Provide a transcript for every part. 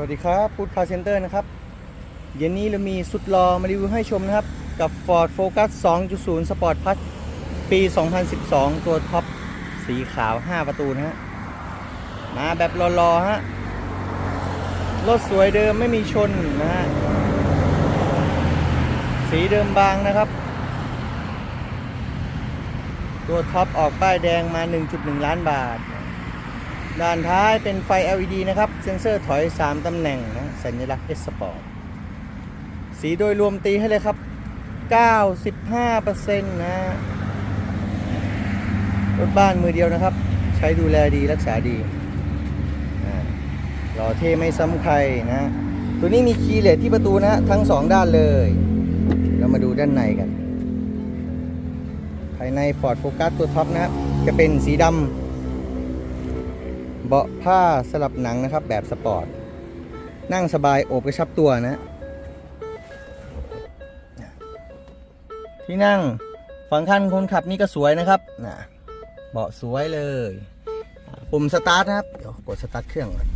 วัสดีครับพูดคาเซ็นเตอร์นะครับ เย็นนี้เรามีสุดรอมารีวิวให้ชมนะครับ กับ Ford Focus 2.0 Sport Plus ปี 2012 ตัวท็อปสีขาว 5 ประตูนะฮะ มาแบบรอๆฮะ รถสวยเดิมไม่มีชนนะฮะ สีเดิมบางนะครับ ตัวท็อปออกป้ายแดงมา 1.1 ล้านบาท ด้านท้ายเป็นไฟ LED นะครับ เซ็นเซอร์ถอย 3 ตำแหน่งนะ สัญลักษณ์ S Sport สีโดยรวมตีให้เลยครับ 95%นะรถบ้านมือเดียวนะครับ ใช้ดูแลดีรักษาดีอ่อเท่ไม่ซ้ำใครนะ ตัวนี้มีคีย์เลสที่ประตูนะทั้ง 2 ด้านเลย เรามาดูด้านในกัน ภายใน Ford Focus ตัวท็อปนะครับจะเป็นสีดำ เบาะผ้าสลับหนังนะครับ แบบสปอร์ต นั่งสบายโอบกระชับตัวนะ ที่นั่งฝั่งข้างคนขับนี่ก็สวยนะครับนะเบาะสวยเลยปุ่มสตาร์ทนะครับ เดี๋ยวกดสตาร์ทเครื่องก่อน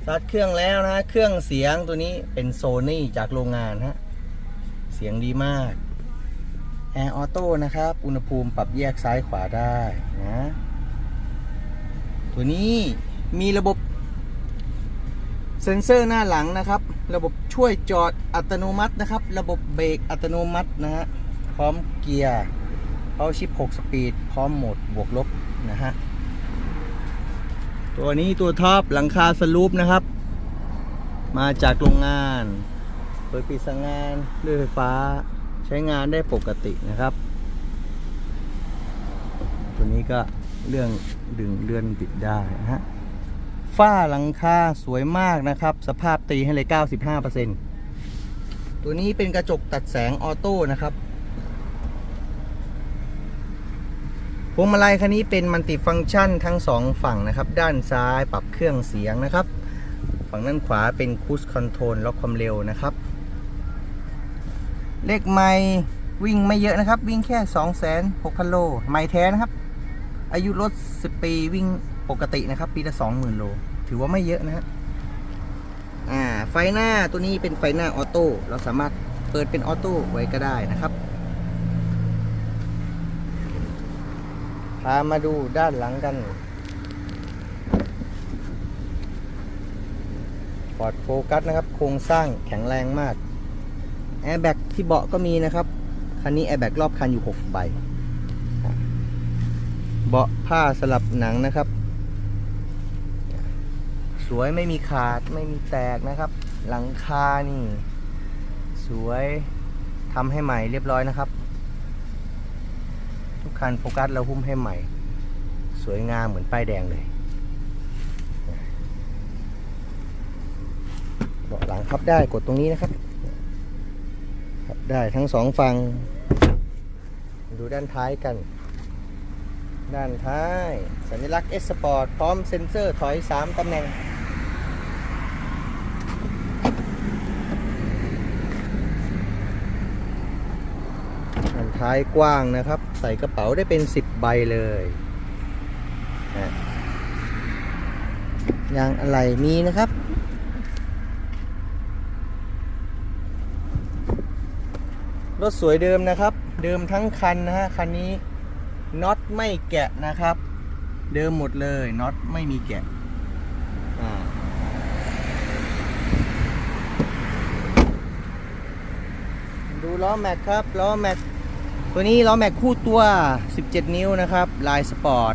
สตาร์ทเครื่องแล้วนะ เครื่องเสียงตัวนี้เป็นโซนี่จากโรงงานฮะเสียงดีมากแอร์ออโต้นะครับ อุณหภูมิปรับแยกซ้ายขวาได้นะ ตัวนี้มีระบบเซ็นเซอร์หน้าหลังนะครับ ระบบช่วยจอดอัตโนมัตินะครับ ระบบเบรกอัตโนมัตินะฮะ พร้อมเกียร์พร้อมชิป6สปีด พร้อมโหมดบวกลบนะฮะ ตัวนี้ตัวท็อปหลังคาสลูปนะครับ มาจากโรงงานเปิดปิดสั่งงานด้วยไฟฟ้าใช้งานได้ปกตินะครับ ตัวนี้ก็ เรื่องดึงเลื่อนปิดได้นะฮะฝ้าหลังคาสวยมากนะครับ สภาพตีให้เลย 95%ตัวนี้เป็นกระจกตัดแสงออโต้นะครับพวงมาลัยคันนี้เป็นมัลติฟังก์ชันทั้งสองฝั่งนะครับ ด้านซ้ายปรับเครื่องเสียงนะครับ ฝั่งด้านขวาเป็นคูสคอนโทรลล็อกความเร็วนะครับ เลขไมล์วิ่งไม่เยอะนะครับ วิ่งแค่ 26,000โล ไมล์แท้นะครับ อายุรถ 10 ปีวิ่งปกตินะครับ ปีละ20,000 โล ถือว่าไม่เยอะนะฮะอ่าไฟหน้าตัวนี้เป็นไฟหน้าออโต้เราสามารถเปิดเป็นออโต้ไว้ก็ได้นะครับพามาดูด้านหลังกันฟอร์ดโฟกัสนะครับ โครงสร้างแข็งแรงมากแอร์แบ็กที่เบาะก็มีนะครับ คันนี้แอร์แบ็กรอบคันอยู่ 6 ใบ เบาะผ้าสลับหนังนะครับ สวยไม่มีขาดไม่มีแตกนะครับ หลังคานี่ สวยทำให้ใหม่เรียบร้อยนะครับ ทุกคันโฟกัสเราหุ้มให้ใหม่ สวยงามเหมือนป้ายแดงเลยเบาะหลังพับได้กดตรงนี้นะครับพับได้ทั้งสองฝั่งดูด้านท้ายกัน ด้านท้าย สัญลักษณ์ S Sport พร้อมเซ็นเซอร์ถอย 3 ตำแหน่ง ด้านท้ายกว้างนะครับ ใส่กระเป๋าได้เป็น 10 ใบเลยนะยางอะไรมีนะครับรถสวยเดิมนะครับ เดิมทั้งคันนะฮะ คันนี้ น็อตไม่แกะนะครับ เดิมหมดเลยน็อตไม่มีแกะดูล้อแม็กครับล้อแม็กตัวนี้ล้อแม็กคู่ตัว 17 นิ้วนะครับ ลายสปอร์ต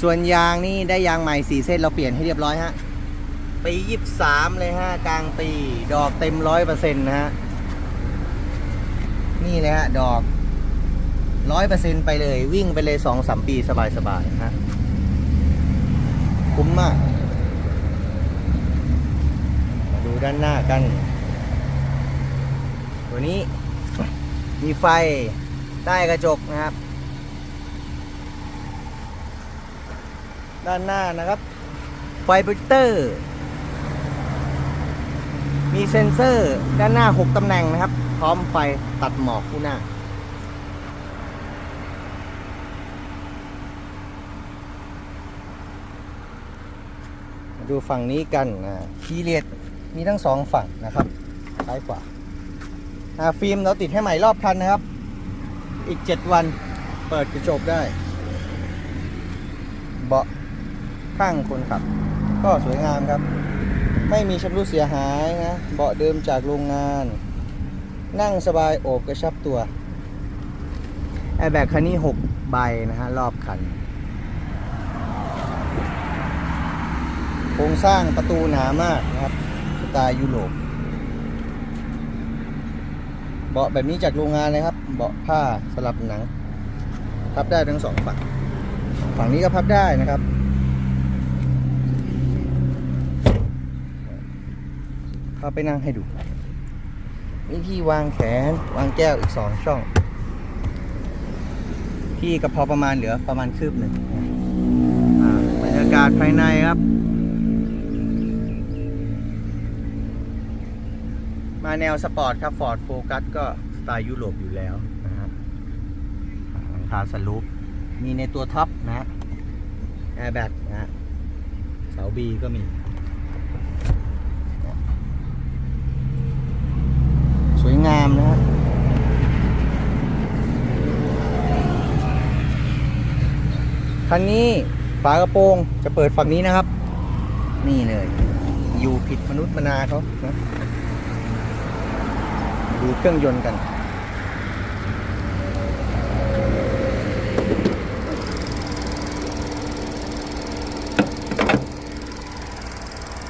ส่วนยางนี่ได้ยางใหม่ 4 เส้นเราเปลี่ยนให้เรียบร้อยฮะ ปี 23 เลยฮะ กลางปี ดอกเต็ม 100%นะฮะ นี่เลยฮะ ดอก ร้อยเปอร์เซ็นไปเลย วิ่งไปเลยสองสามปีสบายสบายๆฮะคุ้มมาก มาดูด้านหน้ากัน ตัวนี้มีไฟใต้กระจกนะครับ ด้านหน้านะครับ ไฟโปรเจคเตอร์ มีเซ็นเซอร์ด้านหน้า 6 ตำแหน่งนะครับ พร้อมไฟตัดหมอกคู่หน้า ดูฝั่งนี้กันนะทีเรียดมีทั้งสองฝั่งนะครับซ้ายขวาอ่าฟิล์มเราติดให้ใหม่รอบคันนะครับ อีก 7 วันเปิดกระจกได้ เบาะข้างคนขับ ก็สวยงามครับ ไม่มีชำรุดเสียหายนะ เบาะเดิมจากโรงงาน นั่งสบายโอบกระชับตัวแอร์แบ็กคันนี้ 6 ใบนะฮะ รอบคัน โครงสร้างประตูหนามากนะครับสไตล์ยุโรปเบาะแบบนี้จากโรงงานเลยครับเบาะผ้าสลับหนัง พับได้ทั้งสองฝั่งฝั่งนี้ก็พับได้นะครับพาไปนั่งให้ดูมีที่วางแขนวางแก้วอีกสองช่อง ที่กระเพาประมาณเหลือประมาณคืบหนึ่งบรรยากาศภายในครับ มาแนวสปอร์ตครับฟอร์ดโฟกัสก็สไตล์ยุโรปอยู่แล้วนะครับหลังคาสลูปมีในตัวท็อปนะแอร์แบ็กนะเสาบีก็มี สวยงามนะฮะคันนี้ฝากระโปรงจะเปิดฝั่งนี้นะครับ นี่เลย อยู่ผิดมนุษย์มนาเขานะ ดูเครื่องยนต์กัน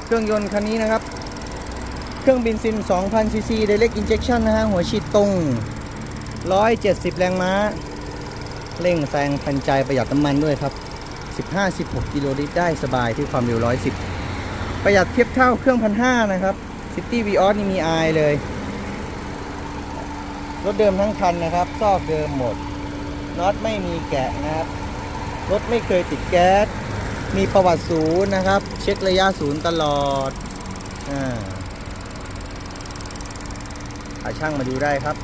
เครื่องยนต์คันนี้นะครับ เครื่องบินซิน 2,000 ซีซี Direct Injection นะฮะ หัวฉีดตรง 170 แรงม้า เร่งแซงพันใจประหยัดน้ำมันด้วยครับ 15-16 กิโลลิตรได้สบายที่ความเร็ว 110 ประหยัดเทียบเท่าเครื่องพันห้านะครับ City v ีออสนี่มีอายเลย รถเดิมทั้งคันนะครับซอกเดิมหมดน็อตไม่มีแกะนะครับรถไม่เคยติดแก๊สมีประวัติศูนย์นะครับ เช็คระยะศูนย์ตลอดอ่าาช่างมาดูได้ครับ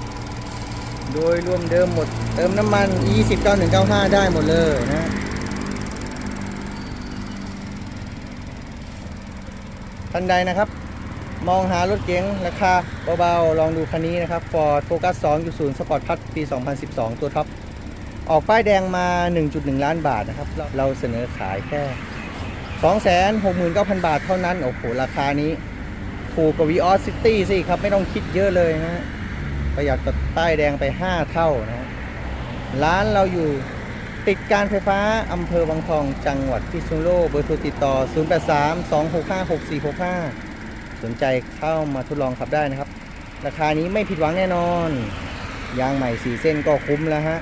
โดยรวมเดิมหมด เติมน้ำมัน 20 9195 ได้หมดเลยนะท่านใดนะครับ มองหารถเก๋งราคาเบาๆ ลองดูคันนี้นะครับ Ford Focus 2.0 Sport Plus ปี 2012 ตัวท็อป ออกป้ายแดงมา 1.1 ล้านบาทนะครับ เราเราเสนอขายแค่ 269,000 บาทเท่านั้น โอ้โห ราคานี้ถูกกว่าวีออสซิตี้สิครับ ไม่ต้องคิดเยอะเลยนะ ประหยัดกับป้ายแดงไป 5 เท่านะฮะร้านเราอยู่ติดการไฟฟ้าอำเภอวังทอง จังหวัดพิษณุโลก เบอร์โทรติดต่อ 0832656465 สนใจเข้ามาทดลองขับได้นะครับ ราคานี้ไม่ผิดหวังแน่นอน ยางใหม่4เส้นก็คุ้มแล้วฮะ